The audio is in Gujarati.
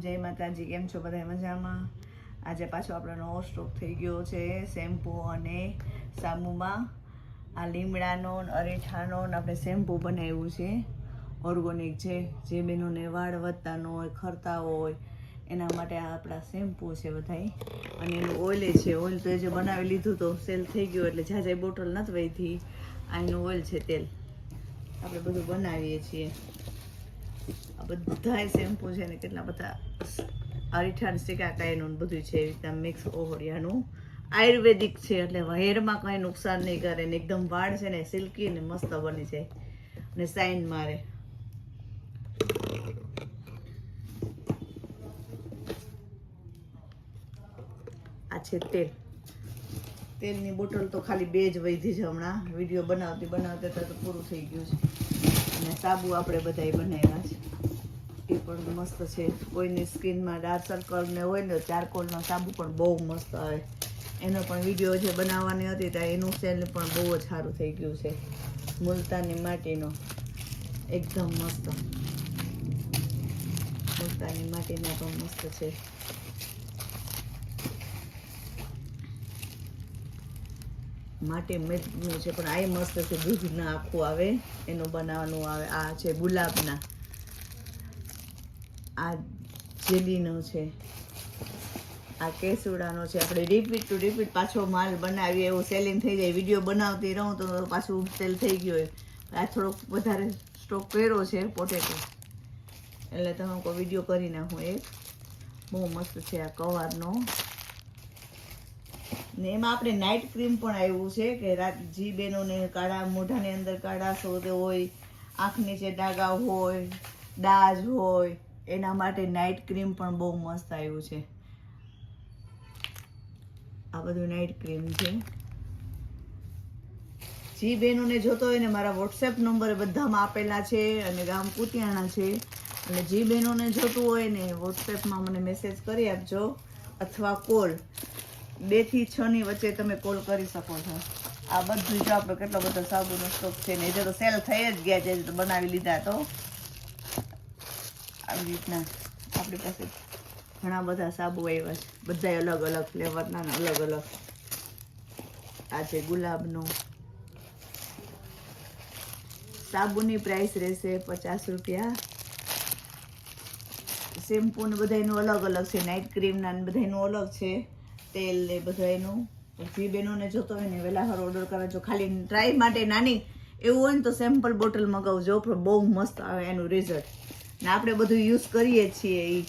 જય માતાજી. કેમ છો બધા મજામાં? આજે પાછો આપણો નવો સ્ટોક થઈ ગયો છે, શેમ્પૂ અને સાબુમાં આ લીમડાનો, અરેઠાનો આપણે શેમ્પૂ બનાવ્યું છે. ઓર્ગોનિક છે જે બહેનોને વાળ વધતા ન હોય, ખરતા હોય, એના માટે આ આપણા શેમ્પૂ છે બધાય. અને એનું ઓઇલ છે. ઓઇલ તો જે બનાવી લીધું તો સેલ થઈ ગયું એટલે જ્યાં જ્યાં બોટલ નથી વહીથી આ એનું ઓઇલ છે તેલ. આપણે બધું બનાવીએ છીએ. આ બધાય શેમ્પૂ છે ને કેટલા બધા અરીઠાણ સિકાકાઈનું ને બધું છે, એવી રીતના મિક્સ ઓહળિયાનું. આયુર્વેદિક છે એટલે વહેરમાં કાંઈ નુકસાન નહીં કરે ને એકદમ વાળ છે ને સિલ્કી ને મસ્ત બની છે અને સાઇન મારે. આ છે તેલ. તેલની બોટલ તો ખાલી બે જ વધી છે હમણાં. વીડિયો બનાવતી બનાવતી તો પૂરું થઈ ગયું છે. અને સાબુ આપણે બધાય બનાવ્યા છે. એ પણ મસ્ત છે. કોઈની સ્કિનમાં ડાર્ક સર્કલ ને હોય ને ચારકોલનો સાબુ પણ બહુ મસ્ત આવે. એનો પણ વીડિયો જે બનાવવાની હતી ત્યાં એનું સેલ પણ બહુ જ સારું થઈ ગયું છે. મુલતાની માટીનો. એકદમ મસ્ત. મુલતાની માટીના પણ મસ્ત છે. માટે મેં છે, પણ આ મસ્ત છે દૂધના આખું આવે, એનું બનાવવાનું આવે. આ છે ગુલાબના. આ જેલીનો છે. આ કેસુડાનો છે. આપણે રિપીટ ટુ રિપીટ પાછો માલ બનાવીએ, એવું સેલિંગ થઈ જાય વીડિયો બનાવતી રહું તો પાછું સેલ થઈ ગયો હોય. આ થોડોક વધારે સ્ટોક કર્યો છે પોટેટો એટલે તમે વીડિયો કરી નાખું એક બહુ મસ્ત છે આ કવારનો. ને એમાં આપણે નાઇટ ક્રીમ પણ આવ્યું છે કે રાત જી બહેનોને કાળા મોઢાની અંદર કાળા સોદે હોય, આંખ નીચે ડાઘા હોય દાજ હોય, એના માટે નાઇટ ક્રીમ પણ બહુ મસ્ત આવ્યું છે. આ બધું નાઇટ ક્રીમ છે. જી બહેનોને જોતો હોય ને મારા વોટ્સએપ નંબર બધામાં આપેલા છે અને ગામ કુતિયાણા છે. અને જી બહેનોને જોતું હોય ને વોટ્સએપમાં મને મેસેજ કરી આપજો અથવા કોલ બેથી છ ની વચ્ચે તમે કોલ કરી શકો છો. આ બધું જો આપણો કેટલો બધો સાબુનો સ્ટોક છે ને એ તો સેલ થઈ જ ગયા છે તો બનાવી લીધા તો. આવી રીતના આપણી પાસે ઘણા બધા સાબુ આવ્યા છે. બધા અલગ અલગ ફ્લેવરના અલગ અલગ. આ છે ગુલાબનું. સાબુની પ્રાઇસ રહેશે પચાસ રૂપિયા. શેમ્પૂ ને બધાયનું અલગ અલગ છે નાઇટ ક્રીમના ને બધાયનું અલગ છે. તેલ ને બધાયનું જે બહેનોને જોતો હોય ને વહેલા હર ઓર્ડર જો ખાલી ટ્રાય માટે નાની, એવું હોય ને તો સેમ્પલ બોટલ મગાવજો બહુ મસ્ત આવે એનું રિઝલ્ટ ને આપણે બધું યુઝ કરીએ છીએ એ